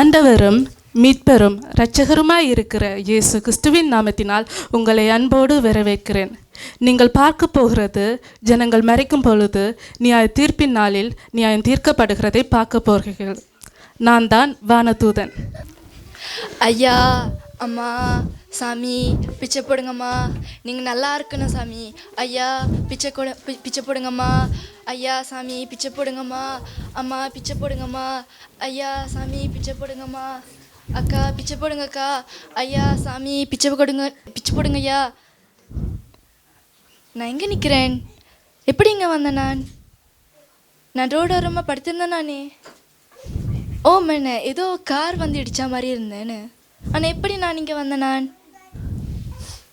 ஆண்டவரும் மீட்பரும் இரட்சகருமாய் இருக்கிற இயேசு கிறிஸ்துவின் நாமத்தினால் உங்களை அன்போடு வரவேற்கிறேன். நீங்கள் பார்க்க போகிறது ஜனங்கள் மறைக்கும் பொழுது நியாய தீர்ப்பின் நாளில் நியாயம் தீர்க்கப்படுகிறதை பார்க்க போகிறீர்கள். நான் தான் வானதூதன். ஐயா அம்மா சாமி பிச்சை போடுங்கம்மா. நீங்கள் நல்லா இருக்கணும் சாமி. ஐயா பிச்சை கொடு பி- பிச்சை போடுங்கம்மா. ஐயா சாமி பிச்சை போடுங்கம்மா. அம்மா பிச்சை போடுங்கம்மா. ஐயா சாமி பிச்சை போடுங்கம்மா. அக்கா பிச்சை போடுங்கக்கா ஐயா சாமி பிச்சை கொடுங்க பிச்சை போடுங்க ஐயா. நான் எங்கே நிற்கிறேன் எப்படி இங்கே வந்தேன் நான்? நான் ரோடு படுத்திருந்தேன் நானே. ஓ மண்ணே. ஏதோ கார் வந்து இடித்த மாதிரி இருந்தேன்னு. ஆனால் எப்படி நான் இங்கே வந்தேன் நான்?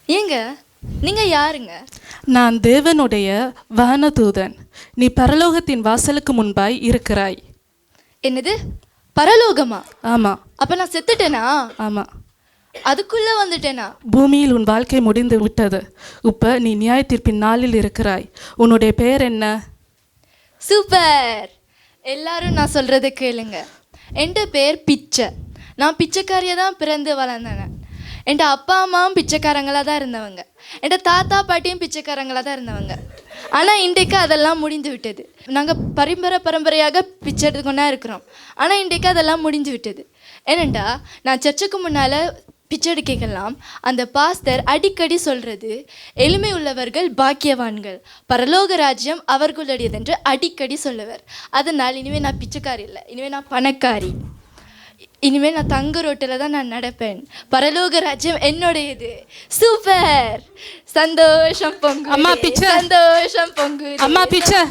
ஏங்க? நீங்கள் யாருங்க? நான் தேவனுடைய வானதூதன். நீ பரலோகத்தின் வாசலுக்கு முன்பாய் இருக்கிறாய். என்னது? பரலோகமா? ஆமாம் அப்போ நான் செத்துட்டேனா? ஆமாம் அதுக்குள்ளே வந்துட்டேனா? பூமியில் உன் வாழ்க்கை முடிந்து விட்டது. இப்போ நீ நியாய தீர்ப்பின் நாளில் இருக்கிறாய். உன்னுடைய பெயர் என்ன? சூப்பர்! எல்லாரும் நான் சொல்கிறத கேளுங்க. என் பேர் பிச்சை. நான் பிச்சைக்காரியாக தான் பிறந்து வளர்ந்தேன். என் அப்பா அம்மாவும் பிச்சைக்காரங்களாக தான் இருந்தவங்க. என்ட தாத்தா பாட்டியும் பிச்சைக்காரங்களாக தான் இருந்தவங்க. ஆனால் இன்றைக்கு அதெல்லாம் முடிந்து விட்டது. நாங்கள் பரம்பரை பரம்பரையாக பிச்சை எடுத்துக்கொண்டா இருக்கிறோம். ஆனால் இன்றைக்கு அதெல்லாம் முடிஞ்சு விட்டது. ஏனண்டா நான் சர்ச்சுக்கு முன்னால் பிச்சை எடுக்கலாம் அந்த பாஸ்தர் அடிக்கடி சொல்கிறது எளிமை உள்ளவர்கள் பாக்கியவான்கள். பரலோக ராஜ்யம் அவர்களுடையது என்று அடிக்கடி சொல்லுவார். அதனால் இனிமேல் நான் பிச்சைக்காரி இல்லை. இனிமேல் நான் பணக்காரி. இனிமேல் நான் தங்க ரோட்டில் தான் நான் நடப்பேன். பரலோக ராஜ்யம் என்னுடையது. சூப்பர். சந்தோஷம் பொங்கு அம்மா, பிச்சை. சந்தோஷம் பொங்கு அம்மா பிச்சை.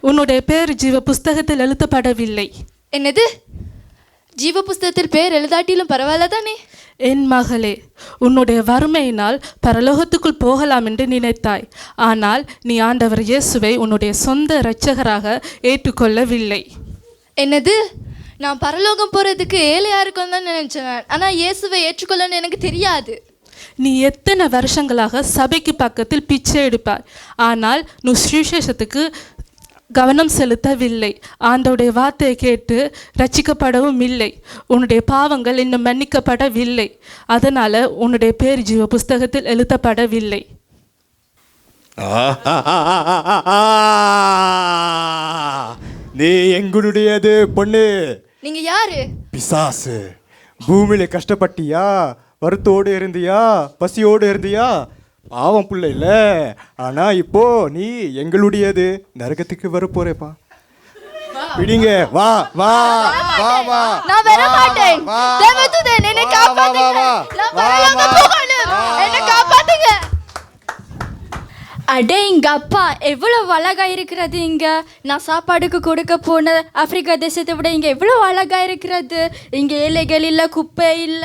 உன்னுடைய பேர் ஜீவ புஸ்தகத்தில் எழுதப்படவில்லை. என்னது? ஜீவ புஸ்தகத்தில் பேர் எழுதாட்டிலும் பரவாயில்ல தானே? என் மகளே உன்னுடைய வறுமையினால் பரலோகத்துக்குள் போகலாம் என்று நினைத்தாய். ஆனால் நீ ஆண்டவர் இயேசுவை உன்னுடைய சொந்த இரட்சகராக ஏற்றுக்கொள்ளவில்லை. என்னது? நான் பரலோகம் போகிறதுக்கு ஏழையா இருக்கும் தான் நினைச்சேன். ஆனால் இயேசுவை ஏற்றுக்கொள்ளன்னு எனக்கு தெரியாது. நீ எத்தனை வருஷங்களாக சபைக்கு பக்கத்தில் பிச்சை எடுப்பாய். ஆனால் நீ சுவிசேஷத்துக்கு கவனம் செலுத்தவில்லை. ஆண்டவுடைய வார்த்தையை கேட்டு ரட்சிக்கப்படவும் இல்லை. உன்னுடைய பாவங்கள் இன்னும் மன்னிக்கப்படவில்லை. அதனால் உன்னுடைய பேர் ஜீவ புஸ்தகத்தில் எழுதப்படவில்லை. நீ எங்களுடையது பொண்ணு. நீங்க யாரு? பிசாசு. பூமியில கஷ்டப்பட்டியா? வருத்தோடு இருந்தியா? பசியோடு இருந்தியா? பாவம் புள்ள இல்ல ஆனா இப்போ நீ எங்களுடையது. நரகத்துக்கு வர போறேப்பா பிடிங்க. வா வா வா வா. நான் வர மாட்டேன். தேவதூதன் என்னை காப்பாத்துங்க. நான் வா, பரலோகம் வா. போகணும். என்னை காப்பாத்துங்க. அடே இங்க அப்பா எவ்வளவு அழகா இருக்கிறது இங்க. நான் சாப்பாடுக்கு கொடுக்க போன ஆப்பிரிக்கா தேசத்தை விட இங்க எவ்வளவு அழகா இருக்கிறது. இங்க ஏழைகள் இல்ல குப்பை இல்ல.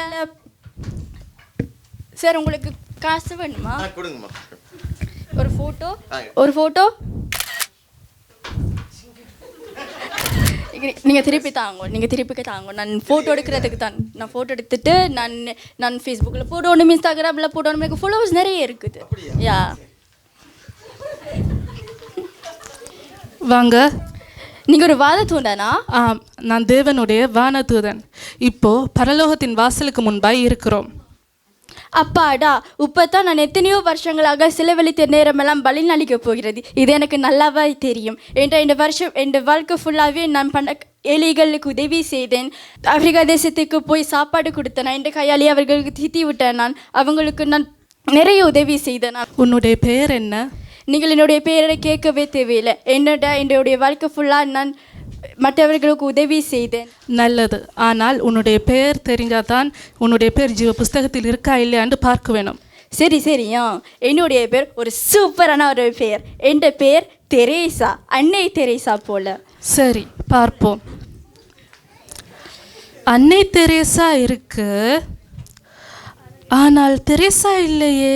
சார் உங்களுக்கு காசு வேணுமா? ஒரு போட்டோ ஒரு போட்டோ நீங்கள் திருப்பி தாங்க நீங்கள் திருப்பி தாங்க. நான் ஃபோட்டோ எடுக்கிறதுக்கு தான். நான் ஃபோட்டோ எடுத்துட்டு நான் நான் ஃபேஸ்புக்கில் போடணும் இன்ஸ்டாகிராமில் போடணும் எனக்கு ஃபாலோவர்ஸ் நிறைய இருக்குது. யா வாங்க. நீங்கள் ஒரு வாத தூண்டானா? ஆம் நான் தேவனுடைய வானதூதன் இப்போ பரலோகத்தின் வாசலுக்கு முன்பாய் இருக்கிறோம். அப்பாடா இப்போத்தான் நான் எத்தனையோ வருஷங்களாக செலவழித்த நேரமெல்லாம் பலினளிக்க போகிறது. இது எனக்கு நல்லாவே தெரியும். என்ற இந்த வருஷம் என் வாழ்க்கை ஃபுல்லாகவே நான் பண்ண ஏழைகளுக்கு உதவி செய்தேன். ஆப்பிரிக்கா தேசத்துக்கு போய் சாப்பாடு கொடுத்தேன் நான் என் கையாலே அவர்களுக்கு தித்தி விட்டேன் நான். அவங்களுக்கு நான் நிறைய உதவி செய்தேன். உன்னுடைய பெயர் என்ன? நீங்கள் என்னுடைய பேரை கேட்கவே தேவையில்லை. என்னோட என்னுடைய வாழ்க்கை ஃபுல்லாக நான் மற்றவர்களுக்கு உதவி செய்தேன். நல்லது. ஆனால் உன்னுடைய பெயர் தெரிஞ்சாதான் உன்னுடைய பேர் ஜீவ புஸ்தகத்தில் இருக்கா இல்லையான்னு பார்க்க வேணும். சரி சரியா என்னுடைய பேர் ஒரு சூப்பரான ஒரு பேர் என் பேர் தெரேசா அன்னை தெரேசா போல. சரி பார்ப்போம். அன்னை தெரேசா இருக்கு. ஆனால் தெரேசா இல்லையே.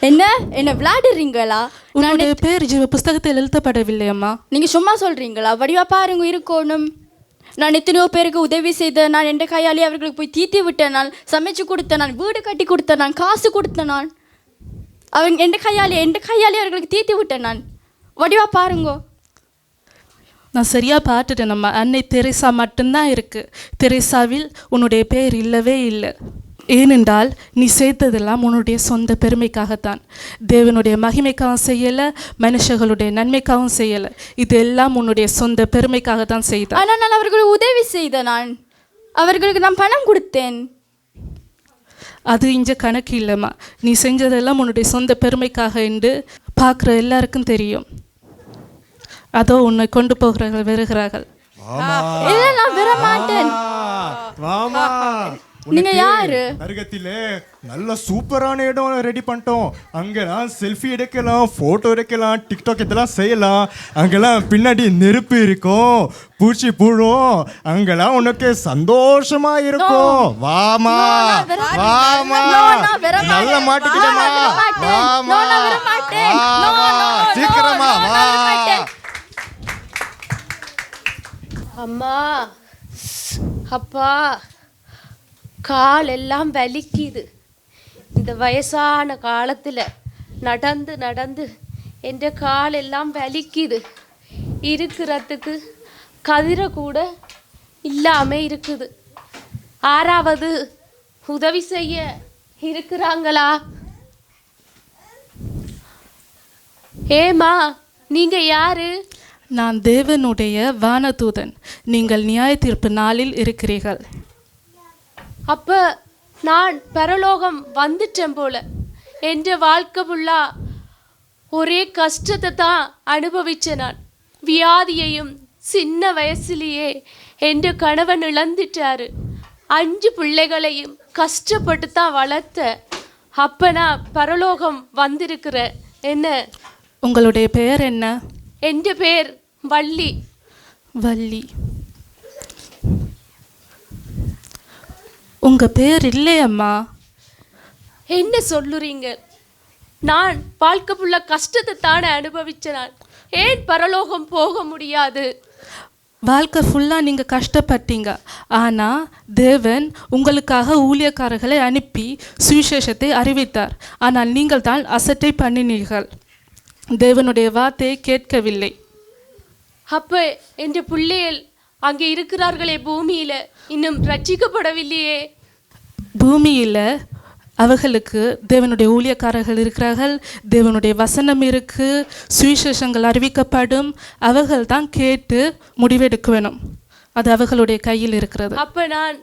என்ன? என்ன விளையாடுறீங்களா? உன்னுடைய பேர் புஸ்தகத்தில் எழுதப்படவில்லை அம்மா. நீங்கள் சும்மா சொல்கிறீங்களா வடிவா பாருங்க இருக்கணும். நான் எத்தனையோ பேருக்கு உதவி செய்தேன். நான் என் கையாலே அவர்களுக்கு போய் தீத்தி விட்டேன். நான் சமைச்சு கொடுத்தேன். நான் வீடு கட்டி கொடுத்தேன். நான் காசு கொடுத்தேன் நான். அவங்க என் கையாலே என் கையாலே அவர்களுக்கு தீத்தி விட்டேன் நான். வடிவா பாருங்கோ. நான் சரியாக பார்த்துட்டேன் நம்ம அன்னை தெரேசா மட்டும்தான் இருக்கு. தெரேசாவில் உன்னுடைய பெயர் இல்லவே இல்லை. ஏனென்றால் நீ சேர்த்ததெல்லாம் உன்னுடைய சொந்த பெருமைக்காகத்தான். தேவனுடைய மகிமைக்காகவும் செய்யலை மனுஷர்களுடைய நன்மைக்காகவும் செய்யலை. இதெல்லாம் உன்னுடைய சொந்த பெருமைக்காகத்தான் செய்தார் ஆனால் நான் அவர்களுக்கு உதவி செய்த நான் அவர்களுக்கு நான் பணம் கொடுத்தேன். அது இங்கே கணக்கு இல்லைம்மா. நீ செஞ்சதெல்லாம் உன்னுடைய சொந்த பெருமைக்காக என்று பார்க்குற எல்லாருக்கும் தெரியும். அதோ உன்னை கொண்டு போகிறார்கள் வருகிறார்கள். இல்லை நான் வர மாட்டேன் வாமா. நீங்க யாரு? நரகத்திலே நல்ல சூப்பரான இடம் ரெடி பண்ணிட்டோம். அங்கெல்லாம் செல்ஃபி எடுக்கலாம் போட்டோ எடுக்கலாம் டிக்டாக் இதெல்லாம் செய்யலாம். அங்கெல்லாம் பின்னாடி நெருப்பு இருக்கும். பூச்சி புழும். அங்கெல்லாம் உனக்கு சந்தோஷமா இருக்கும். வாமா. வாமா. நல்ல மாட்டிக்கிட்டமா. வாமா. சீக்கிரமா வா. அம்மா. அப்பா. கால் எல்லாம் வலிக்குது. இந்த வயசான காலத்தில் நடந்து நடந்து என் கால் எல்லாம் வலிக்குது. இருக்கிறதுக்கு கதிரை கூட இல்லாமல் இருக்குது. ஆறாவது உதவி செய்ய இருக்கிறாங்களா? ஏமா நீங்க யாரு? நான் தேவனுடைய வானதூதன். நீங்கள் நியாய தீர்ப்பு நாளில் இருக்கிறீர்கள். அப்ப நான் பரலோகம் வந்துட்டேன் போல. என்ற வாழ்க்கை ஃபுல்லா ஒரே கஷ்டத்தை தான் அனுபவிச்சேன் நான். வியாதியையும் சின்ன வயசுலேயே என்ற கணவன் இழந்துட்டாரு. அஞ்சு பிள்ளைகளையும் கஷ்டப்பட்டு தான் வளர்த்த. அப்ப நான் பரலோகம் வந்திருக்கிறேன் என்ன? உங்களுடைய பெயர் என்ன? என்ற பேர் வள்ளி. வள்ளி. உங்க பேர் இல்லையம்மா என்ன சொல்லுறீங்க? நான் வாழ்க்கை ஃபுல்லா கஷ்டத்தை தானே அனுபவிச்சேன் நான். ஏன் பரலோகம் போக முடியாது? வாழ்க்கை ஃபுல்லாக நீங்கள் கஷ்டப்பட்டீங்க. ஆனால் தேவன் உங்களுக்காக ஊழியக்காரர்களை அனுப்பி சுவிசேஷத்தை அறிவித்தார். ஆனால் நீங்கள் தான் அசட்டை பண்ணினீர்கள். தேவனுடைய வார்த்தையை கேட்கவில்லை. அப்ப என்ற பிள்ளைகள் அங்கே இருக்கிறார்களே பூமியில இன்னும் ரட்சிக்கப்படவில்லையே. பூமியில் அவர்களுக்கு தேவனுடைய ஊழியக்காரர்கள் இருக்கிறார்கள் தேவனுடைய வசனம் இருக்கு சுவிசேஷங்கள் அறிவிக்கப்படும் அவர்கள் தான் கேட்டு முடிவெடுக்க வேணும். அது அவர்களுடைய கையில் இருக்கிறது. அப்ப நான்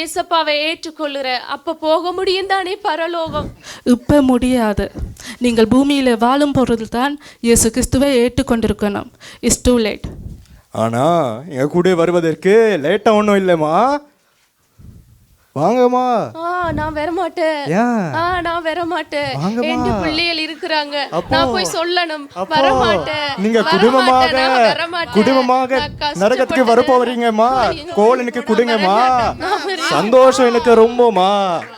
ஏசப்பாவை ஏற்றுக்கொள்ளுறேன். அப்ப போக முடியும் தானே பரலோகம்? இப்போ முடியாது. நீங்கள் பூமியில் வாழும் பொழுது தான் இயேசு கிறிஸ்துவை ஏற்றுக்கொண்டிருக்கணும். இஸ் டூ லேட் ஆனா எங்க கூட வருவதற்கு லேட்டா ஒன்றும் இல்லைம்மா. வாங்கம்மா. ஆ நான் வர மாட்டேன் நான் வர மாட்டேன். எந்த பிள்ளைகள் இருக்கிறாங்க. நான் போய் சொல்லணும். வர மாட்டேன் நீங்க குடும்பமாக. குடும்பமாக நரகத்துக்கு வர போறீங்கம்மா. கோல் எனக்கு கொடுங்கம்மா. சந்தோஷம் எனக்கு ரொம்பமா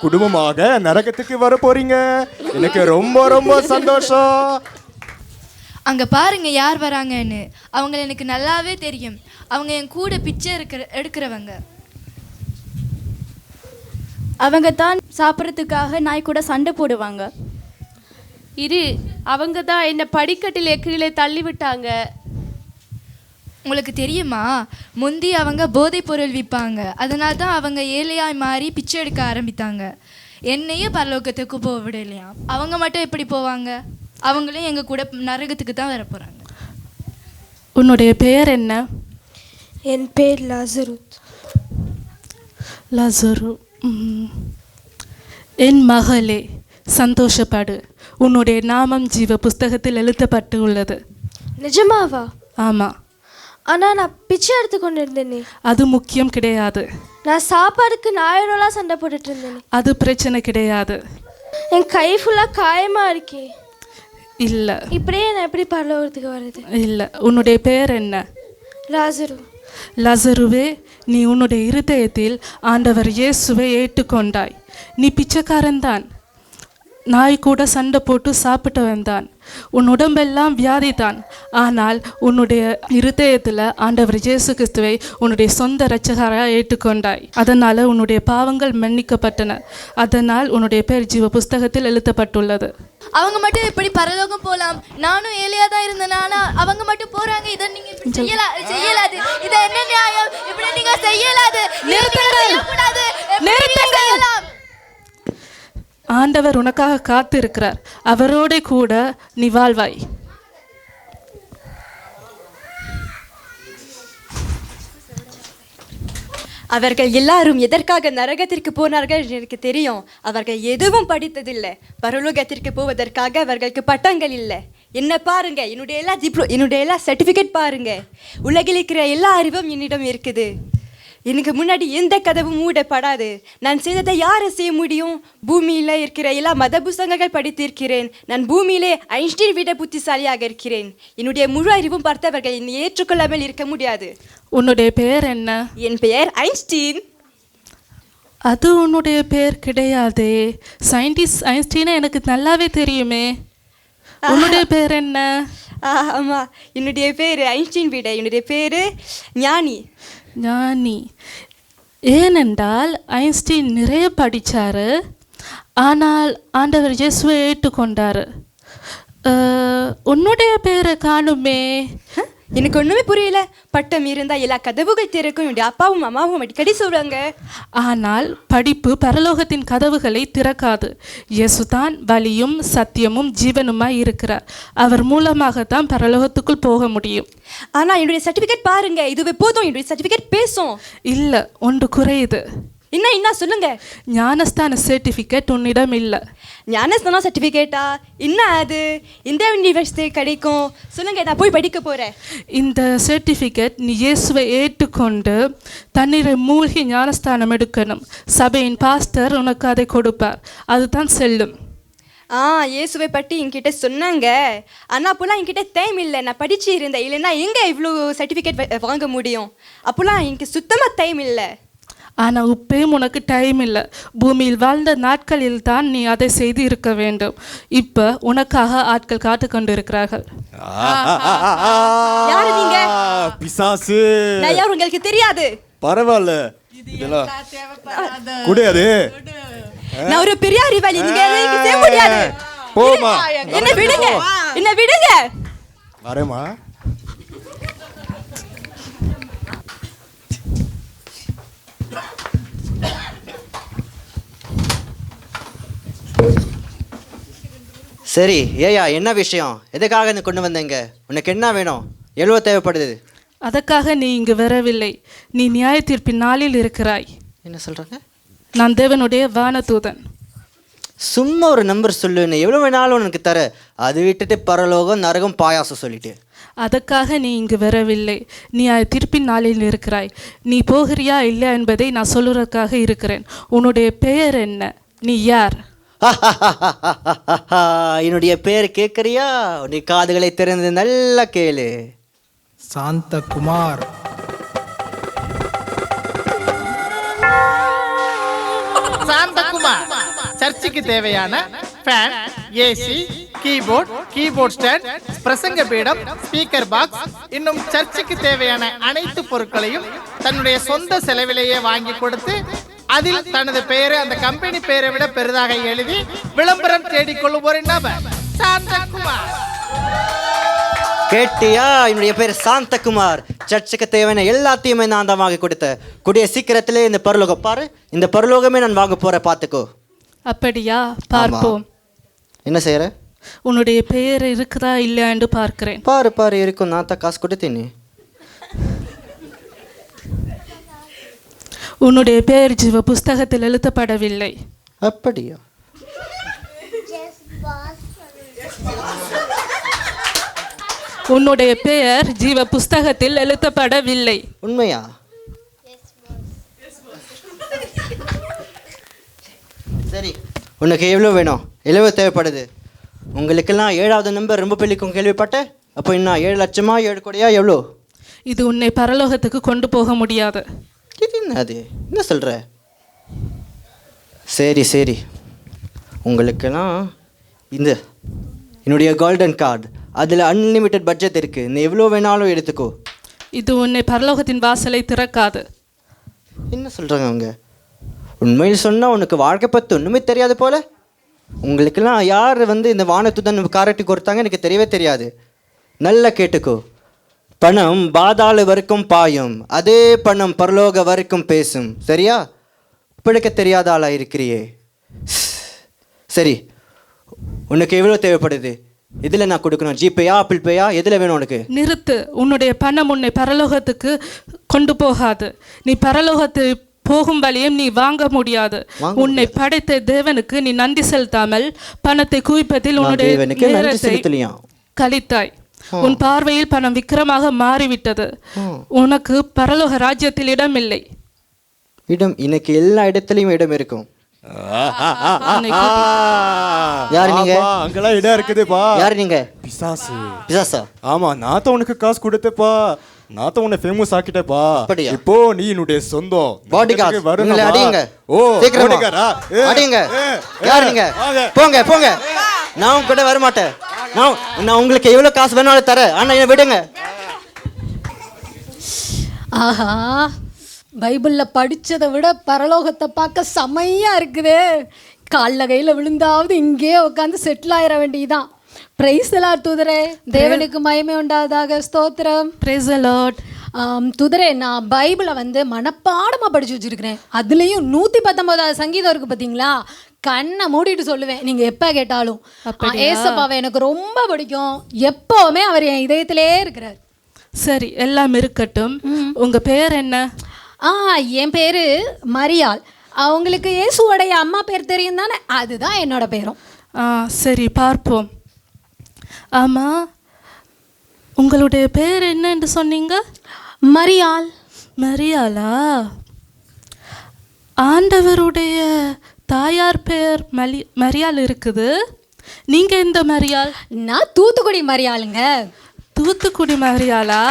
குடும்பமாக நரகத்துக்கு வர போறீங்க. எனக்கு ரொம்ப ரொம்ப சந்தோஷம். அங்கே பாருங்க யார் வராங்கன்னு. அவங்கள எனக்கு நல்லாவே தெரியும். அவங்க என் கூட பிச்சை இருக்கிற எடுக்கிறவங்க. அவங்க தான் சாப்பிட்றதுக்காக நாய் கூட சண்டை போடுவாங்க. இரு அவங்க தான் என்ன படிக்கட்டிலே கீழே தள்ளி விட்டாங்க உங்களுக்கு தெரியுமா? முந்தி அவங்க போதைப் பொருள் விற்பாங்க. அதனால தான் அவங்க ஏழையாய் மாறி பிச்சை எடுக்க ஆரம்பித்தாங்க. என்னையே பரலோகத்துக்கு போக விடலையாம் அவங்க மட்டும் எப்படி போவாங்க? அவங்களும் எங்கள் கூட நரகத்துக்கு தான் வர போகிறாங்க உன்னுடைய பெயர் என்ன? என் பேர் லாசருத். லசரு. என் மகளே சந்தோஷப்படு. உன்னுடைய நாமம் ஜீவ புஸ்தகத்தில் எழுதப்பட்டு உள்ளது நிஜமாவா? ஆமாம் ஆனால் நான் பிச்சை எடுத்து கொண்டு இருந்தேனே அது முக்கியம் கிடையாது. நான் சாப்பாடுக்கு நாயரோலாம் சண்டை போட்டுட்டு இருந்தேனே அது பிரச்சனை கிடையாது. என் கை ஃபுல்லாக காயமாக இருக்கே. இல்லை. இப்படியே நான் எப்படி பரலோகத்துக்கு வருது இல்லை. உன்னுடைய பெயர் என்ன? லாசரு லசருவே நீ உன்னுடைய இருதயத்தில் ஆண்டவர் இயேசுவை ஏற்றுக்கொண்டாய். நீ பிச்சைக்காரன்தான். நாய் கூட சண்டை போட்டு சாப்பிட்டு வந்தான். உன் உடம்பெல்லாம் வியாதிதான். ஆனால் உன்னுடைய இருதயத்தில் ஆண்டவர் இயேசு கிறிஸ்துவை உன்னுடைய சொந்த இரட்சகராக ஏற்றுக்கொண்டாய். அதனால் உன்னுடைய பாவங்கள் மன்னிக்கப்பட்டன. அதனால் உன்னுடைய பேர் ஜீவ புஸ்தகத்தில் எழுதப்பட்டுள்ளது. அவங்க மட்டும் இப்படி பரலோகம் போலாம். நானும் ஏழையா தான் இருந்தேன். ஆனா அவங்க மட்டும் போறாங்க. இதை நீங்க செய்யலா செய்யலாது. இது என்ன நியாயம்? இப்படி நீங்க செய்யலாது. நிறுத்துங்கள். நிறுத்துங்கள். ஆண்டவர் உனக்காக காத்திருக்கிறார். அவரோட கூட நீ வாழ்வாய். அவர்கள் எல்லாரும் எதற்காக நரகத்திற்கு போனார்கள் எனக்கு தெரியும். அவர்கள் எதுவும் படித்ததில்லை. பரலோகத்திற்கு போவதற்காக அவர்களுக்கு பட்டங்கள் இல்லை. என்ன பாருங்க என்னுடைய எல்லா டிப்ளோ என்னுடைய எல்லா சர்டிஃபிகேட் பாருங்க. உலகில் இருக்கிற எல்லா அறிவும் என்னிடம் இருக்குது. எனக்கு முன்னாடி எந்த கதவும் மூடப்படாது. நான் செய்ததை யாரை செய்ய முடியும்? பூமியில் இருக்கிற எல்லா மத புத்தகங்கள் படித்திருக்கிறேன். நான் பூமியிலே ஐன்ஸ்டீன் விட புத்திசாலியாக இருக்கிறேன். என்னுடைய முழு அறிவும் பார்த்தவர்கள் என்னை ஏற்றுக்கொள்ளாமல் இருக்க முடியாது. உன்னுடைய பெயர் என்ன? என் பெயர் ஐன்ஸ்டீன். அது உன்னுடைய பேர் கிடையாதே. சயின்டிஸ்ட் ஐன்ஸ்டீனை எனக்கு நல்லாவே தெரியுமே. உன்னுடைய பேர் என்ன? ஆ, ஆமா. என்னுடைய பேர் ஐன்ஸ்டீன் விட. என்னுடைய பேர் ஞானி. ஞானி. ஏனென்றால் ஐன்ஸ்டீன் நிறைய படித்தார் ஆனால் ஆண்டவர் இயேசுவை ஏற்றுக்கொண்டார். உன்னுடைய பேரை காணுமே. ஹ? எனக்கு ஒண்ணுமே புரியல. பட்டம் இருந்தா எல்லா கதவுகள் திறக்கும். என்னுடைய அப்பாவும் அம்மாவும் அடிக்கடி சொல்றாங்க. ஆனால் படிப்பு பரலோகத்தின் கதவுகளை திறக்காது. இயேசுதான் வழியும் சத்தியமும் ஜீவனுமாய் இருக்கிறார். அவர் மூலமாகத்தான் பரலோகத்துக்குள் போக முடியும். ஆனா என்னுடைய சர்டிபிகேட் பாருங்க. இதுவே போதும். என்னுடைய சர்டிபிகேட் பேசும். இல்லை ஒன்று குறையுது. என்ன என்ன சொல்லுங்க. ஞானஸ்தான சர்டிஃபிகேட் உன்னிடம் இல்லை. ஞானஸ்தானம் சர்டிபிகேட்டா என்ன அது? இந்த யூனிவர்சிட்டி கிடைக்கும். சொல்லுங்க நான் போய் படிக்க போறேன். இந்த சர்டிஃபிகேட் நீ இயேசுவை ஏற்றுக்கொண்டு தண்ணீரை மூழ்கி ஞானஸ்தானம் எடுக்கணும். சபையின் பாஸ்டர் உனக்கு அதை கொடுப்பார். அதுதான் செல்லும். ஆ இயேசுவை பற்றி என்கிட்ட சொன்னாங்க. ஆனால் அப்போலாம் என்கிட்ட டைம் இல்லை. நான் படிச்சு இருந்தேன் இல்லைன்னா எங்கே இவ்வளோ சர்டிஃபிகேட் வாங்க முடியும்? அப்போலாம் எனக்கு சுத்தமாக டைம் இல்லை. ஆனால் இப்பயும் உனக்கு டைம் இல்லை. பூமியில் வாழ்ந்த நாட்களில் தான் நீ அதை செய்து இருக்க வேண்டும். இப்போ உனக்காக ஆட்கள் காத்து கொண்டிருக்கிறார்கள். யாரு நீங்க? பிசாசு. நான் யார்? உங்களுக்கு தெரியாது. பரவாயில்ல. இதெல்லாம் கூடாது நான் ஒரு பெரிய அறிவாளி நீங்க எல்லாம் எனக்கு செய்ய முடியாது? போமா என்ன விடுங்க. என்ன விடுங்க. வரேம்மா. சரி ஏயா என்ன விஷயம்? எதுக்காக நீ கொண்டு வந்தீங்க? உனக்கு என்ன வேணும்? எவ்வளோ தேவைப்படுது? அதற்காக நீ இங்கு வரவில்லை. நீ நியாய தீர்ப்பின் நாளில் இருக்கிறாய். என்ன சொல்கிறாங்க நான் தேவனுடைய வானதூதன் சும்மா ஒரு நம்பர் சொல்லு நீ எவ்வளோ வேணாலும் உனக்கு தர. அது விட்டுட்டு பரலோகம் நரகம் பாயாசம் சொல்லிட்டு. அதற்காக நீ இங்கு வரவில்லை. நீ திருப்பின் நாளில் இருக்கிறாய். நீ போகிறியா இல்லையா என்பதை நான் சொல்லுறதுக்காக இருக்கிறேன். உன்னுடைய பெயர் என்ன? நீ யார்? என்னுடைய பேர் கேட்குறியா? உன்னை காதுகளை திறந்து நல்லா கேளு. சாந்தகுமார். சாந்தகுமார். சர்ச்சுக்கு தேவையான fan AC keyboard keyboard stand பிரசங்க பீடம் ஸ்பீக்கர் பாக்ஸ் இன்னும் சர்ச்சுக்கு தேவையான அனைத்து பொருட்களையும் தன்னுடைய சொந்த செலவிலேயே வாங்கி கொடுத்து அதில் தனது பெயரை அந்த கம்பெனி பெயரை விட பெரிதாக எழுதி விளம்பரம் தேடிக்கொள்ளும் ஒரு நபர் சாந்தகுமார். கேட்டியா என்னுடைய பேர் சாந்தகுமார். சர்ச்சுக்கு தேவையான எல்லாத்தையுமே நான் தான் வாங்கி கொடுத்தேன். கூடிய சீக்கிரத்திலே இந்த பரலோகம் பாரு இந்த பரலோகமே நான் வாங்க போறேன் பார்த்துக்கோ. அப்படியா? பார்ப்போம். என்ன செய்யற உன்னுடைய பெயர் இருக்குதா இல்லையா என்று பார்க்கிறேன். பாரு பாரு இருக்கும் நான் தான் காசு கொடுத்தேனே உன்னுடைய பெயர் ஜீவ புஸ்தகத்தில் எழுதப்படவில்லை. அப்படியா? உன்னுடைய பெயர் ஜீவ புஸ்தகத்தில் எழுதப்படவில்லை. உண்மையா? சரி உனக்கு எவ்வளோ வேணும்? எவ்வளோ தேவைப்படுது? உங்களுக்கெல்லாம் ஏழாவது நம்பர் ரொம்ப பிள்ளைக்கும் கேள்விப்பட்டேன் அப்போ என்ன ஏழு லட்சமா ஏழு கோடியா எவ்வளோ? இது உன்னை பரலோகத்துக்கு கொண்டு போக முடியாது. இது என்ன அது? என்ன சொல்கிற சரி சரி. உங்களுக்கெல்லாம் இந்த என்னுடைய கோல்டன் கார்டு அதில் அன்லிமிட்டெட் பட்ஜெட் இருக்குது நீ எவ்வளோ வேணாலும் எடுத்துக்கோ. இது உன்னை பரலோகத்தின் வாசலை திறக்காது. என்ன சொல்கிறாங்க அவங்க? உண்மையில் சொன்னால் உனக்கு வாழ்க்கை பற்றி ஒன்றுமே தெரியாது போல? உங்களுக்கெல்லாம் யார் வந்து இந்த வானத்துடன் காரட்டி கொடுத்தாங்க எனக்கு தெரியவே தெரியாது. நல்லா கேட்டுக்கோ. பணம் பாதாள வரைக்கும் பாயும். அதே பணம் பரலோக வரைக்கும் பேசும். சரியா? பிழைக்க தெரியாத ஆளா இருக்கிறியே. சரி. உனக்கு எவ்வளோ தேவைப்படுது? இதில் நான் கொடுக்கணும். ஜிபேயா ஆப்பிள் பேயா எதில் வேணும் உனக்கு? நிறுத்து. உன்னுடைய பணம் உன்னை பரலோகத்துக்கு கொண்டு போகாது. நீ பரலோகத்து போகும் வழியும் நீ வாங்க முடியாது. உன்னை படைத்த தேவனுக்கு நீ நன்றி செலுத்தாமல் பணத்தை குவிப்பதில் உன்னுடைய. கழித்தாய். உன் பார்வையில் பணம் விக்கிரமாக மாறிவிட்டது. உனக்கு பரலோக ராஜ்யத்தில் இடமில்லை இடம் இன்னைக்கு எல்லா இடத்துலையும் இடம் இருக்கும். யார் நீங்க? ஆமா, அங்கெல்லாம் இடம் இருக்குதுப்பா யார் நீங்க? பிசாசு. பிசாசா? ஆமா நான் தான் உனக்கு காசு கொடுத்தேப்பா நான் தான் உன்னை ஃபேமஸ் ஆக்கிட்டேப்பா? இப்போ நீ என்னுடைய சொந்தம். பாடி கார்டு வரணுமா? அடியுங்க. ஓ சீக்கிரமா. ஏ, யார் நீங்க. போங்க போங்க. நான் கூட வர மாட்டேன் நான் நான் உங்களுக்கு எவ்வளவு காசு வேணாலும் தரேன். ஆனா என்ன விடுங்க. ஆஹா பைபிளில் படிச்சதை விட பரலோகத்தை பார்க்க செமையா இருக்குதே. காலில் கையில் விழுந்தாவது இங்கேயே உட்காந்து செட்டில் ஆயிட வேண்டியதுதான். பிரைஸ் எல்லாம் துதரே. தேவனுக்கு மயமே உண்டாதாக ஸ்தோத்திரம். Lord. ஆம், துதரே நான் பைபிளை வந்து மனப்பாடமாக படிச்சு வச்சிருக்கிறேன். அதுலேயும் நூற்றி பத்தொம்போதாவது சங்கீதம் இருக்கு பார்த்தீங்களா கண்ணை மூடிட்டு சொல்லுவேன். நீங்கள் எப்போ கேட்டாலும். ஏசப்பாவை எனக்கு ரொம்ப பிடிக்கும். எப்போவுமே அவர் என் இதயத்திலே இருக்கிறார். சரி எல்லாம் இருக்கட்டும். உங்க பெயர் என்ன? ஆ என் பேர் மரியாள். அவங்களுக்கு இயேசுவோடைய அம்மா பேர் தெரியும் தானே? அதுதான் என்னோட பேரும். ஆ சரி பார்ப்போம். ஆமா உங்களுடைய பெயர் என்ன என்று சொன்னீங்க? மரியாள். மரியாளா? ஆண்டவருடைய தாயார் பெயர் மலி மரியாள் இருக்குது. நீங்க எந்த மரியாள்? நான் தூத்துக்குடி மரியாளுங்க. தூத்துக்குடி மரியாளா?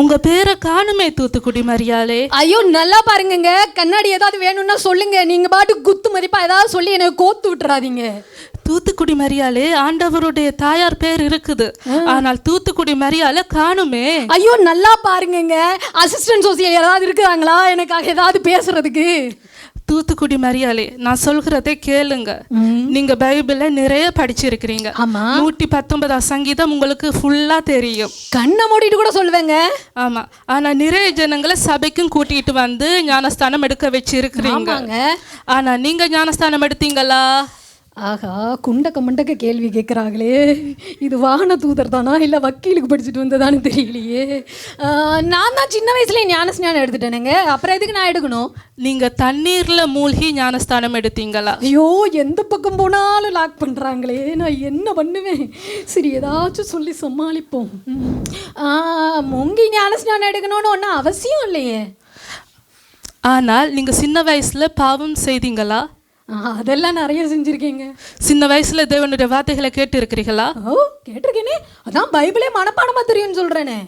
உங்க பேரை காணுமே தூத்துக்குடி மரியாளே. ஐயோ நல்லா பாருங்கங்க. கண்ணாடி ஏதாவது வேணும்னா சொல்லுங்க. நீங்க பாட்டு குத்து மதிப்பா ஏதாவது சொல்லி எனக்கு கோத்து விட்டுறாதீங்க. தூத்துக்குடி மரியாளே ஆண்டவருடைய தாயார் பேர் இருக்குது. ஆனால் தூத்துக்குடி மரியாளை காணுமே. ஐயோ நல்லா பாருங்கங்க. அசிஸ்டன்ட் சோசியல் யாராவது இருக்கிறாங்களா? எனக்காக ஏதாவது பேசுறதுக்கு. தூத்துக்குடி மரியாளே நான் சொல்கிறதை கேளுங்க. நீங்க பைபிள நிறைய படிச்சிருக்கிறீங்க. ஆமா. நூற்றி பத்தொன்பதாம் சங்கீதம் உங்களுக்கு ஃபுல்லா தெரியும். கண்ணை மூடிட்டு கூட சொல்லுவேங்க. ஆமா. ஆனா நிறைய ஜனங்களை சபைக்கும் கூட்டிட்டு வந்து ஞானஸ்தானம் எடுக்க வச்சிருக்கிறீங்க. ஆனா நீங்க ஞானஸ்தானம் எடுத்தீங்களா? ஆகா குண்டக்க மண்டக்க கேள்வி கேட்குறாங்களே இது வாகன தூதர் தானா? இல்லை வக்கீலுக்கு படிச்சுட்டு வந்ததான்னு தெரியலையே. நான் தான் சின்ன வயசுலேயே ஞான ஸ்நானம் எடுத்துட்டேனுங்க. அப்புறம் எதுக்கு நான் எடுக்கணும்? நீங்க தண்ணீர்ல மூழ்கி ஞானஸ்தானம் எடுத்தீங்களா? ஐயோ எந்த பக்கம் போனாலும் லாக் பண்ணுறாங்களே நான் என்ன பண்ணுவேன்? சரி ஏதாச்சும் சொல்லி சமாளிப்போம். முங்கி ஞான ஸ்நானம் எடுக்கணும்னு ஒன்றும் அவசியம் இல்லையே. ஆனால் நீங்க சின்ன வயசுல பாவம் செய்தீங்களா? அதெல்லாம் நிறைய செஞ்சுருக்கீங்க. சின்ன வயசுல தேவனுடைய வார்த்தைகளை கேட்டு இருக்கிறீங்களா ஓ கேட்டிருக்கேனே. அதான் பைபிளே மனப்பாடமாக தெரியும்னு சொல்கிறேனே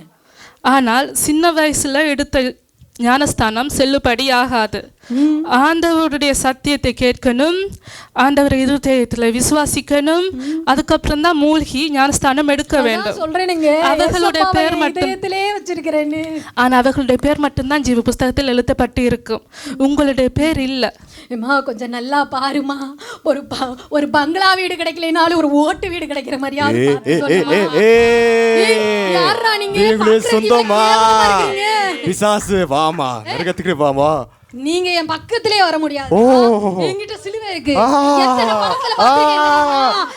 ஆனால் சின்ன வயசுல எடுத்த ஞானஸ்தானம் செல்லுபடி ஆகாது ஆண்டவருடைய சத்தியத்தை கேட்கணும் ஆண்டவர் இருதயத்தில் விசுவாசிக்கணும் அதுக்கப்புறம் தான் மூழ்கி ஞானஸ்தானம் எடுக்க வேண்டும். அவர்களுடைய பேர் மட்டும் ஆனால் அவர்களுடைய பேர் மட்டும்தான் ஜீவ புஸ்தகத்தில் எழுதப்பட்டு இருக்கும் உங்களுடைய பேர் இல்லை. ஏம்மா கொஞ்சம் நல்லா பாருமா ஒரு ப- ஒரு பங்களா வீடு கிடைக்கலனாலும் ஒரு ஓட்டு வீடு கிடைக்கிற ஏய், யார்ரா நீங்க? சொந்தமா. பிசாசு வாமா நரகத்துக்கு வாமா நீங்க என் பக்கத்திலே வர முடியாது. என்கிட்ட சிலுவை இருக்கு. எத்தனை படத்துல? ஆ.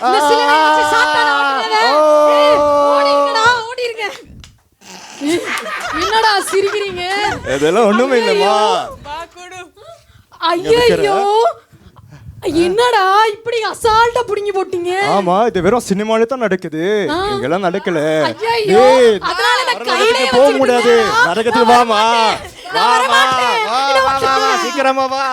இந்த சிலுவை வச்சு சாத்தானை ஓட்டுறத. ஓ. ஏய், ஓடிருங்கடா, ஓடிருங்க. ஏய், என்னடா சிரிக்கிறீங்க இதெல்லாம் ஒண்ணுமே இல்லம்மா ஐயோ என்னடா? இப்படி அசால்ட்டா புடுங்கி போட்டீங்க? ஆமா இது வெறும் சினிமாலே தான் நடக்குது. இங்கெல்லாம் நடக்கல. நரகத்துக்கு போக முடியாது. நான் வாமா வாமா வரமாட்டேன். வா வா வா வா சீக்கிரமா வா.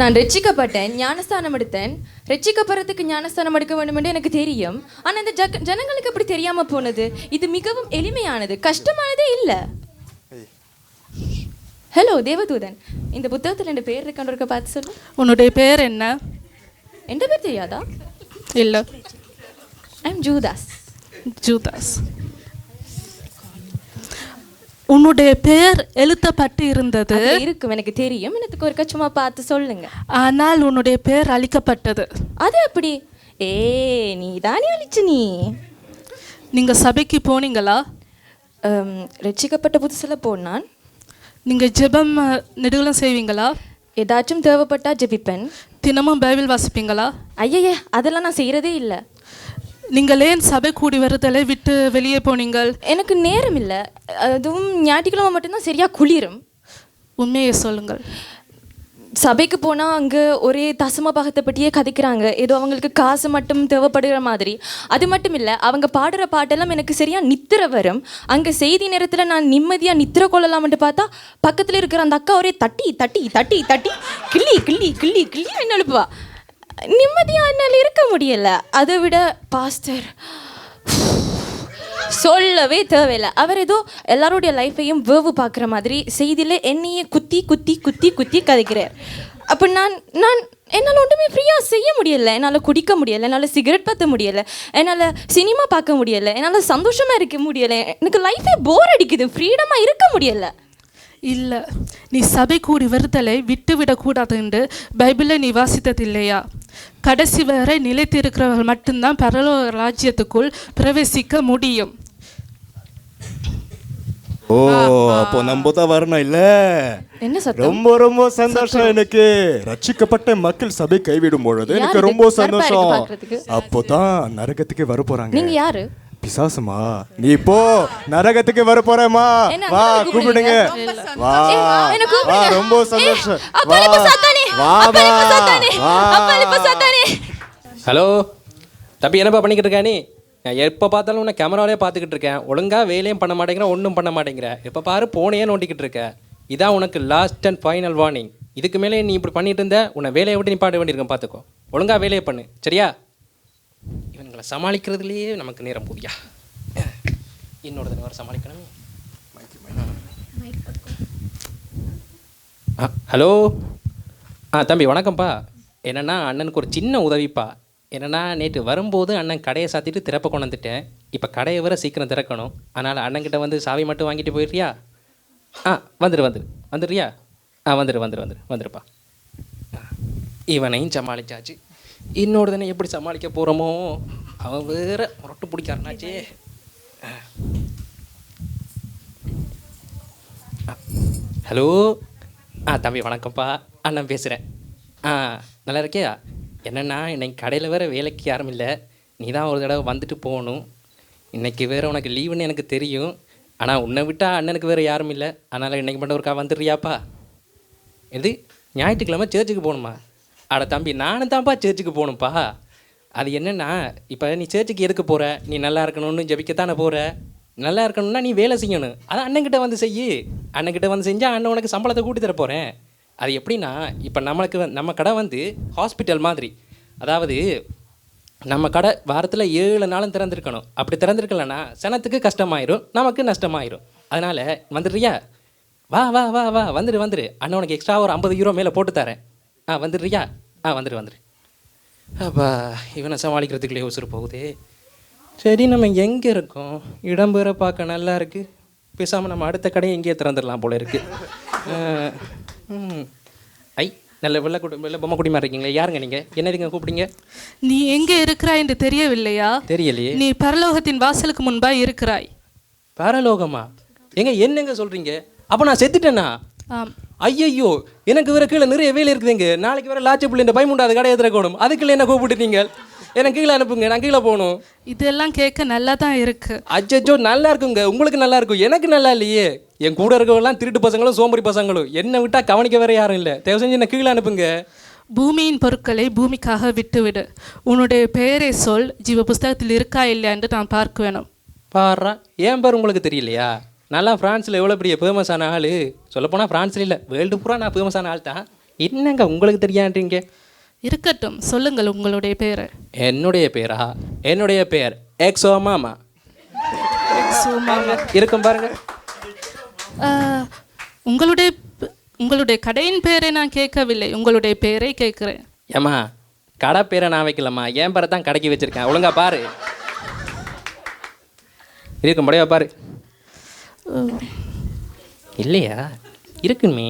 நான் ரட்சிக்கப்பட்டேன் ஞானஸ்தானம் எடுத்தேன். ரட்சிக்கப்படுறதுக்கு ஞானஸ்தானம் எடுக்க வேண்டும் என்று எனக்கு தெரியும். ஆனா இந்த ஜக ஜனங்களுக்கு அப்படி தெரியாம போனது? இது மிகவும் எளிமையானது. கஷ்டமானதே இல்ல. ஹலோ தேவதூதன். இந்த புத்தகத்தில் ரெண்டு பேர் இருக்கான்றக்க பார்த்து சொல்லு. உன்னுடைய பேர் என்ன? எந்த பேர் தெரியாதா? இல்லை. ஐ எம் ஜூதாஸ் ஜூதாஸ் உன்னுடைய பெயர் எழுத்தப்பட்டு இருந்தது. இருக்கும் எனக்கு தெரியும். எனக்கு ஒரு சும்மா பார்த்து சொல்லுங்க. ஆனால் உன்னுடைய பெயர் அழிக்கப்பட்டது. அது எப்படி? ஏ நீ தானே அழிச்சு நீ. நீங்க சபைக்கு போனீங்களா? ரட்சிக்கப்பட்ட புதுசில் போனான். நீங்க ஜெபம் நெடுகளும் செய்வீங்களா? ஏதாச்சும் தேவைப்பட்டா ஜெபிப்பேன். தினமும் பைபிள் வாசிப்பீங்களா? ஐயையே அதெல்லாம் நான் செய்கிறதே இல்லை. நீங்கள் ஏன் சபை கூடி வருதலை விட்டு வெளியே போனீங்கள். எனக்கு நேரம் இல்லை. அதுவும் ஞாயிற்றுக்கிழமை மட்டும்தான் சரியா குளிரும். உண்மையை சொல்லுங்கள். சபைக்கு போனால் அங்கே ஒரே தசம பாகத்தை பற்றியே கதைக்கிறாங்க. ஏதோ அவங்களுக்கு காசு மட்டும் தேவைப்படுகிற மாதிரி. அது மட்டும் இல்லை அவங்க பாடுற பாட்டெல்லாம் எனக்கு சரியாக நித்திர வரும். அங்கே செய்தி நேரத்தில் நான் நிம்மதியாக நித்திர கொள்ளலாம்னு பார்த்தா பக்கத்தில் இருக்கிற அந்த அக்கா ஒரே தட்டி தட்டி தட்டி தட்டி கிள்ளி கிள்ளி கிள்ளி கிள்ளி என்ன எழுப்புவா நிம்மதியாக என்னால் இருக்க முடியலை. அதை விட பாஸ்டர் சொல்லவே தேவையில்லை. அவர் ஏதோ எல்லாருடைய லைஃப்பையும் வேவு பார்க்குற மாதிரி செய்தியில் என்னையே குத்தி குத்தி குத்தி குத்தி கதைக்கிறார். அப்போ நான் நான் என்னால் ஒன்றுமே ஃப்ரீயாக செய்ய முடியலை. என்னால் குடிக்க முடியலை. என்னால் சிகரெட் பற்ற முடியலை. என்னால் சினிமா பார்க்க முடியலை. என்னால் சந்தோஷமாக இருக்க முடியலை. எனக்கு லைஃபே போர் அடிக்குது. ஃப்ரீடமாக இருக்க முடியலை. இல்லை. நீ சபை கூடி வருதலை விட்டுவிடக்கூடாது என்று பைபிளில் நீ வாசித்ததில்லையா கடைசி வரை நிலைத்திருக்கிறவர்கள் மட்டும்தான் பரலோக ராஜ்யத்துக்குள் பிரவேசிக்க முடியும். ஓ அப்போ நம்ம தான் வரணும் இல்ல? என்ன சத்தம்? ரொம்ப ரொம்ப சந்தோஷம் எனக்கு. ரட்சிக்கப்பட்ட மக்கள் சபை கைவிடும் பொழுது எனக்கு ரொம்ப சந்தோஷம். அப்போதான் நரகத்துக்கு வர போறாங்க. நீங்கள் யாரு? பிசாசுமா? நீ இப்போ நரகத்துக்கு வர போறேம்மா. என்ன, வா கூப்பிடுங்க. வா வா கூப்பிடுங்க. ரொம்ப சந்தோஷம். வா வா வா. ஹலோ? தம்பி என்னப்பா பண்ணிக்கிட்டு இருக்க நீ? நான் எப்போ பார்த்தாலும் உன்னை கேமராவிலே பார்த்துக்கிட்டு இருக்கேன். ஒழுங்காக வேலையும் பண்ண மாட்டேங்கிற ஒன்றும் பண்ண மாட்டேங்கிற. எப்போ பாரு போனையே நோண்டிக்கிட்டு இருக்க. இதான் உனக்கு லாஸ்ட் அண்ட் ஃபைனல் வார்னிங் இதுக்கு மேலே நீ இப்படி பண்ணிட்டு இருந்த உன்னை வேலையை விட்டு நீ பாட வேண்டியிருக்கேன் பார்த்துக்கோ. ஒழுங்காக வேலையை பண்ணு. சரியா? இவனுங்களை சமாளிக்கிறதுலேயே நமக்கு நேரம் போதியா இன்னொரு தடவை சமாளிக்கணும். ஆ ஹலோ? ஆ தம்பி வணக்கம்ப்பா. என்னென்னா அண்ணனுக்கு ஒரு சின்ன உதவிப்பா. என்னென்னா நேற்று வரும்போது அண்ணன் கடையை சாத்திட்டு திறப்ப கொண்டு வந்துட்டேன். இப்போ கடையை வர சீக்கிரம் திறக்கணும். அதனால் அண்ணன்கிட்ட வந்து சாவி மட்டும் வாங்கிட்டு போயிடுறியா? ஆ வந்துடு வந்துடு வந்துடுறியா? ஆ வந்துடு வந்துடு வந்துடு வந்துடுப்பா ஆ, இவனையும் சமாளிச்சாச்சு. இன்னொரு தினம் எப்படி சமாளிக்க போகிறோமோ அவன் வேற முரட்டு பிடிக்காரனாச்சே. ஹலோ? ஆ தம்பி வணக்கம்ப்பா. அண்ணன் பேசுகிறேன் ஆ நல்லா இருக்கியா? என்னென்னா இன்னைக்கு கடையில் வேறு வேலைக்கு யாரும் இல்லை. நீ தான் ஒரு தடவை வந்துட்டு போகணும். இன்றைக்கி வேறு உனக்கு லீவுன்னு எனக்கு தெரியும். ஆனால் உன்னை விட்டால் அண்ணனுக்கு வேறு யாரும் இல்லை. அதனால் இன்றைக்கி மட்டும் ஒருக்கா வந்துடுறியாப்பா? இது ஞாயிற்றுக்கிழமை சர்ச்சுக்கு போகணுமா? அட தம்பி நானும் தான்ப்பா சர்ச்சுக்கு போகணும்ப்பா. அது என்னென்னா இப்போ நீ சர்ச்சுக்கு எதுக்கு போகிற நீ நல்லா இருக்கணும்னு ஜெபிக்கத்தானே போகிற நல்லா இருக்கணும்னா நீ வேலை செய்யணும். அதான் அண்ணன்கிட்ட வந்து செய்யு. அண்ணன்கிட்ட வந்து செஞ்சால் அண்ணன் உனக்கு சம்பளத்தை கூட்டி தர போகிறேன் அது எப்படின்னா இப்போ நம்மளுக்கு நம்ம கடை வந்து ஹாஸ்பிட்டல் மாதிரி. அதாவது நம்ம கடை வாரத்தில் ஏழு நாளும் திறந்திருக்கணும். அப்படி திறந்துருக்கலன்னா சனத்துக்கு கஷ்டமாயிரும் நமக்கு நஷ்டமாயிரும். அதனால் வந்துடுறியா? வா வா வா வா வந்துடு வந்துடு அண்ணன் உனக்கு எக்ஸ்ட்ரா ஒரு ஐம்பது யூரோ மேலே போட்டு தரேன். ஆ வந்துடுறியா? ஆ வந்துடு வந்துடு அப்பா இவனை சமாளிக்கிறதுக்குள்ளே உசுறு போகுதே. சரி நம்ம எங்கே இருக்கோம்? இடம் பார்க்க நல்லா இருக்குது பேசாமல் நம்ம அடுத்த கடையை இங்கேயே திறந்துடலாம் போல இருக்குது ஐ நல்ல வெள்ளை குடி வெள்ளை பொம்மை குடி மாதிரி இருக்கீங்களே. யாருங்க நீங்கள் என்னதுங்க கூப்பிடுங்க நீ எங்கே இருக்கிறாய் என்று தெரியவில்லையா? தெரியலையே. நீ பரலோகத்தின் வாசலுக்கு முன்பாய் இருக்கிறாய். பரலோகமா? எங்க என்னங்க சொல்றீங்க? அப்போ நான் செத்துட்டேனா? ஆம். ஐயையோ எனக்கு வேற கீழே நிறைய வேலை இருக்குதுங்க. நாளைக்கு வேற லாச்சப்பிள்ளை இந்த பயமுண்டாது கடையை திறக்கணும் அதுக்குள்ள என்ன கூப்பிட்டுட்டீங்க? எனக்கு கீழே அனுப்புங்க நான் கீழே போகணும். இதெல்லாம் கேட்க நல்லா தான் இருக்கு. அச்சோ நல்லா இருக்குங்க. உங்களுக்கு நல்லா இருக்கும். எனக்கு நல்லா இல்லையே. என் கூட இருக்கவங்கலாம் திருட்டு பசங்களும் சோம்பரி பசங்களும். என்னை விட்டா கவனிக்க வேற யாரும் இல்லை. தயவு செஞ்சு என்ன கீழே அனுப்புங்க. பூமியின் பொருட்களை பூமிக்காக விட்டுவிடு. உன்னுடைய பெயரை சொல். ஜீவ புஸ்தகத்தில் இருக்கா இல்லையா என்று நான் பார்க்க வேணும். பாடுறா ஏன் பேர் உங்களுக்கு தெரியலையா? நல்லா ஃப்ரான்ஸில் எவ்வளோ பெரிய ஃபேமஸான ஆள். சொல்லப்போனால் ஃப்ரான்ஸில் இல்லை. வேர்ல்டு பூரா நான் ஃபேமஸான ஆள் தான் என்னங்க உங்களுக்கு தெரியான்றீங்க இருக்கட்டும். சொல்லுங்கள் உங்களுடைய பெயரை என்னுடைய பேரா? என்னுடைய பெயர் எக்ஸோ மாமா இருக்கும் பாருங்க. உங்களுடைய உங்களுடைய கடையின் பேரை நான் கேட்கவில்லை. உங்களுடைய பெயரை கேட்கிறேன். ஏம்மா கடை பேரை நான் வைக்கலம்மா. என் பேரை தான் கடைக்கு வச்சிருக்கேன். ஒழுங்கா பாரு. இருக்கும்படியா பாரு. இல்லையா? இருக்குமே.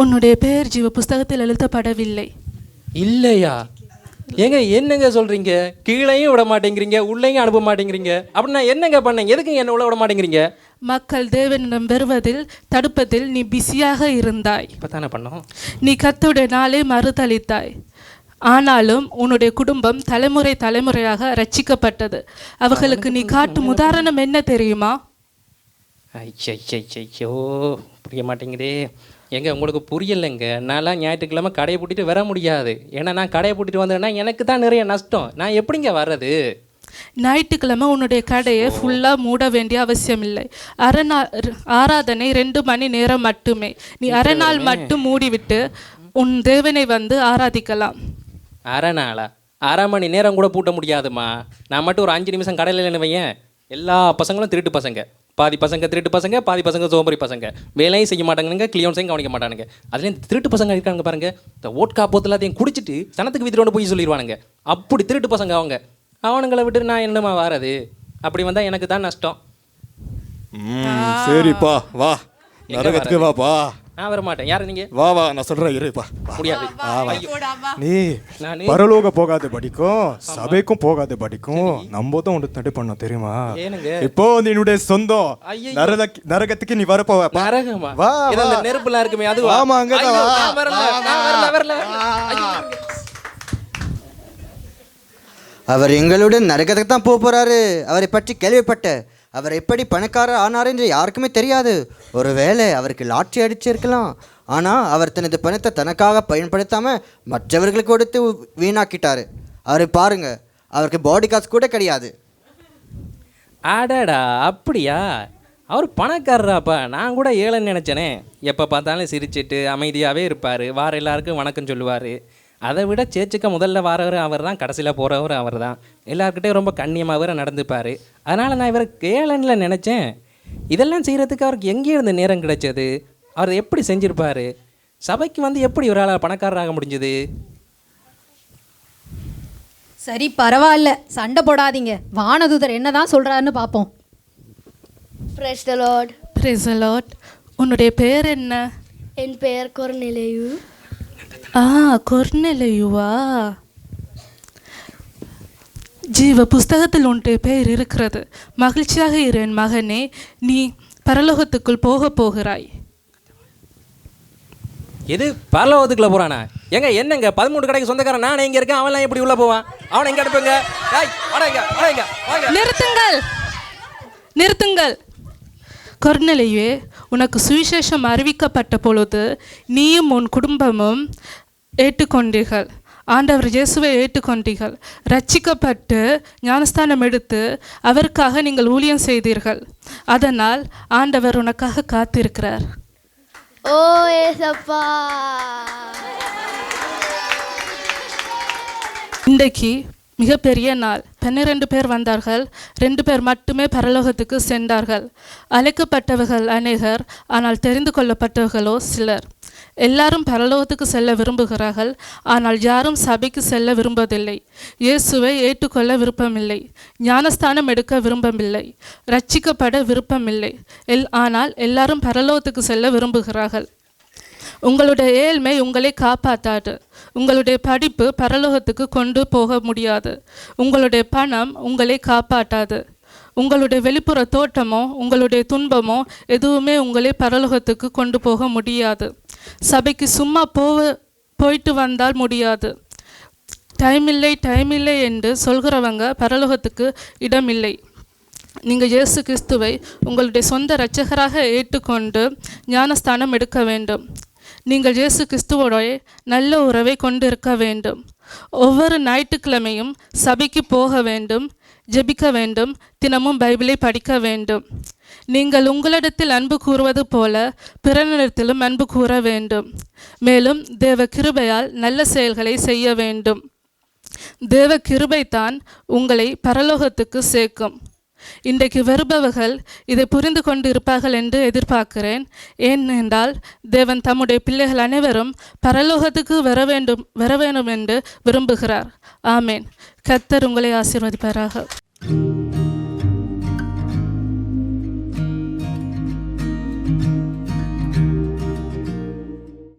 உன்னுடைய பெயர் ஜீவ புஸ்தகத்தில் எழுதப்படவில்லை. இல்லையா? ஏங்க என்னங்க சொல்றீங்க? கீழேயும் விட மாட்டேங்கிறீங்க உள்ளேயும் அனுப்ப மாட்டேங்கிறீங்க. அப்படின்னா என்னங்க பண்ணேன் எதுக்கு என்ன உள்ள விட மாட்டேங்கிறீங்க? மக்கள் தேவனிடம் வருவதில் தடுப்பதில் நீ பிஸியாக இருந்தாய். இப்போ தானே பண்ணோம். நீ கத்துடைய நாளை மறுதளித்தாய் ஆனாலும் உன்னுடைய குடும்பம் தலைமுறை தலைமுறையாக ரட்சிக்கப்பட்டது அவர்களுக்கு நீ காட்டும் உதாரணம் என்ன தெரியுமா? ஐயோ புரிய மாட்டேங்குதே எங்க உங்களுக்கு புரியலைங்க. நான்லாம் ஞாயிற்றுக்கிழமை கடையை பூட்டிட்டு வர முடியாது. ஏன்னா நான் கடையை பூட்டிட்டு வந்தேன்னா எனக்கு தான் நிறைய நஷ்டம். நான் எப்படிங்க வர்றது? ஞாயிற்றுக்கிழமை உன்னுடைய கடையை ஃபுல்லாக மூட வேண்டிய அவசியம் இல்லை. அரை நாள் ஆராதனை ரெண்டு மணி நேரம் மட்டுமே. நீ அரை நாள் மட்டும் மூடிவிட்டு உன் தேவனை வந்து ஆராதிக்கலாம். அரை நாளா? அரை மணி நேரம் கூட பூட்ட முடியாதுமா நான் மட்டும் ஒரு அஞ்சு நிமிஷம் கடையில் இல்லைன்னு வையேன். எல்லா பசங்களும் திருட்டு பசங்க. பாதி பசங்க திருட்டு பசங்க பாதி பசங்க சோம்பரி பசங்க. வேலையும் செய்ய மாட்டானுங்க கிளியோன்ஸையும் கவனிக்க மாட்டானுங்க. அதுலேயும் திருட்டு பசங்க இருக்காங்க பாருங்க. இந்த ஓட்கா போத்து எல்லாத்தையும் குடிச்சிட்டு சனத்துக்கு வித்துட்டு போய் சொல்லிடுவானுங்க அப்படி திருட்டு பசங்க அவங்க. அவனுங்களை விட்டு நான் என்னமா வாரது? அப்படி வந்தால் எனக்கு தான் நஷ்டம். சரிப்பா. வா. நரகத்துக்கு வாப்பா. நான் வர மாட்டேன் யார் நீங்கள் வா வா நான் சொல்றேன் இருப்பா முடியாது வா வா ஐயோ. நீ பரலோக போகாத படிக்கும் சபைக்கும் போகாத படிக்கும் நம்ம தான் ஒன்று தடை பண்ணோம் தெரியுமா? இப்போ வந்து என்னுடைய சொந்தம். நரகத்துக்கு நீ வரப்போவ நரகமா? வா. நெருப்புலாம் இருக்குமே அதுவா? ஆமா, அங்கதான் ஐயோ, வா. நான் வரல வரல. அவர் எங்களுடன் நரகத்துக்கு தான் போக போறாரு. அவரை பற்றி கேள்விப்பட்ட அவர் எப்படி பணக்காரர் ஆனார் என்று யாருக்குமே தெரியாது. ஒருவேளை அவருக்கு லாட்சி அடிச்சிருக்கலாம். ஆனால் அவர் தனது பணத்தை தனக்காக பயன்படுத்தாமல் மற்றவர்களுக்கு கொடுத்து வீணாக்கிட்டார். அவரை பாருங்க அவருக்கு பாடி காசு கூட கிடையாது. ஆடாடா அப்படியா? அவர் பணக்காரராப்பா? நான் கூட ஏழைன்னு நினச்சேனே. எப்போ பார்த்தாலும் சிரிச்சிட்டு அமைதியாகவே இருப்பார். வார எல்லாருக்கும் வணக்கம் சொல்லுவார். அதை விட சேச்சுக்க முதல்ல வாரவர் அவர் தான் கடைசியில் போகிறவர் அவர் தான் எல்லாருக்கிட்டையும் ரொம்ப கண்ணியமாக வேற நடந்துப்பார். அதனால் நான் இவரை ஏழைன்ல நினச்சேன். இதெல்லாம் செய்கிறதுக்கு அவருக்கு எங்கே இருந்து நேரம் கிடைச்சது. அவர் எப்படி செஞ்சிருப்பாரு? சபைக்கு வந்து எப்படி இவரால் பணக்காரராக முடிஞ்சது? சரி பரவாயில்ல. சண்டை போடாதீங்க. வானதூதர் என்னதான் சொல்றாருன்னு பார்ப்போம் பிரைஸ் த லார்ட் Lord. உன்னுடைய பெயர் என்ன? என் பெயர் கொர்நிலையு. ஆ கொர்நெலையுவா ஜீவ புஸ்தகத்தில் உன்னுடைய பெயர் இருக்கிறது. மகிழ்ச்சியாக இரு என் மகனே. நீ பரலோகத்துக்குள் போக போகிறாய். எது? பரலோகத்துக்குள்ள போறானா? ஏங்க என்னங்க? பதிமூணு கடைக்கு சொந்தக்காரன் நான் எங்க இருக்கேன். அவன்லாம் எப்படி உள்ள போவான்? அவனை எங்க அனுப்புங்க. இங்க, இங்க. நிறுத்துங்கள். நிறுத்துங்கள். கொர்நெலையே உனக்கு சுவிசேஷம் அறிவிக்கப்பட்ட பொழுது நீயும் உன் குடும்பமும் ஏற்றுக்கொண்டீர்கள். ஆண்டவர் இயேசுவை ஏற்றுக்கொண்டீர்கள். ரட்சிக்கப்பட்டு ஞானஸ்தானம் எடுத்து அவருக்காக நீங்கள் ஊழியம் செய்தீர்கள். அதனால் ஆண்டவர் உனக்காக காத்திருக்கிறார். ஓ ஏசப்பா. இன்றைக்கு மிகப்பெரிய நாள். பன்னிரண்டு பேர் வந்தார்கள். ரெண்டு பேர் மட்டுமே பரலோகத்துக்கு சென்றார்கள். அழைக்கப்பட்டவர்கள் அநேகர் ஆனால் தெரிந்து கொள்ளப்பட்டவர்களோ சிலர். எல்லாரும் பரலோகத்துக்கு செல்ல விரும்புகிறார்கள் ஆனால் யாரும் சபைக்கு செல்ல விரும்புவதில்லை இயேசுவை ஏற்றுக்கொள்ள விருப்பமில்லை. ஞானஸ்தானம் எடுக்க விருப்பமில்லை ரட்சிக்கப்பட விருப்பமில்லை. எல் ஆனால் எல்லாரும் பரலோகத்துக்கு செல்ல விரும்புகிறார்கள். உங்களுடைய ஏழ்மை உங்களை காப்பாற்றாது. உங்களுடைய படிப்பு பரலோகத்துக்கு கொண்டு போக முடியாது. உங்களுடைய பணம் உங்களை காப்பாற்றாது. உங்களுடைய வெளிப்புற தோட்டமோ உங்களுடைய துன்பமோ எதுவுமே உங்களை பரலோகத்துக்கு கொண்டு போக முடியாது. சபைக்கு சும்மா போவ போயிட்டு வந்தால் முடியாது. டைம் இல்லை டைம் இல்லை என்று சொல்கிறவங்க பரலோகத்துக்கு இடமில்லை. நீங்கள் இயேசு கிறிஸ்துவை உங்களுடைய சொந்த இரட்சகராக ஏற்றுக்கொண்டு ஞானஸ்தானம் எடுக்க வேண்டும். நீங்கள் இயேசு கிறிஸ்துவோடைய நல்ல உறவை கொண்டிருக்க வேண்டும். ஒவ்வொரு ஞாயிற்றுக்கிழமையும் சபைக்கு போக வேண்டும் ஜெபிக்க வேண்டும் தினமும் பைபிளை படிக்க வேண்டும். நீங்கள் உங்களிடத்தில் அன்பு கூறுவது போல பிறனிடத்திலும் அன்பு கூற வேண்டும். மேலும் தேவ கிருபையால் நல்ல செயல்களை செய்ய வேண்டும். தேவ கிருபை தான் உங்களை பரலோகத்துக்கு சேர்க்கும். இன்றைக்கு வருபவர்கள் இதை புரிந்து கொண்டு இருப்பார்கள் என்று எதிர்பார்க்கிறேன். ஏனென்றால் தேவன் தம்முடைய பிள்ளைகள் அனைவரும் பரலோகத்துக்கு வர வேண்டும் வர வேண்டும் என்று விரும்புகிறார். ஆமேன். கத்தர் உங்களை ஆசீர்வதிப்பாராக.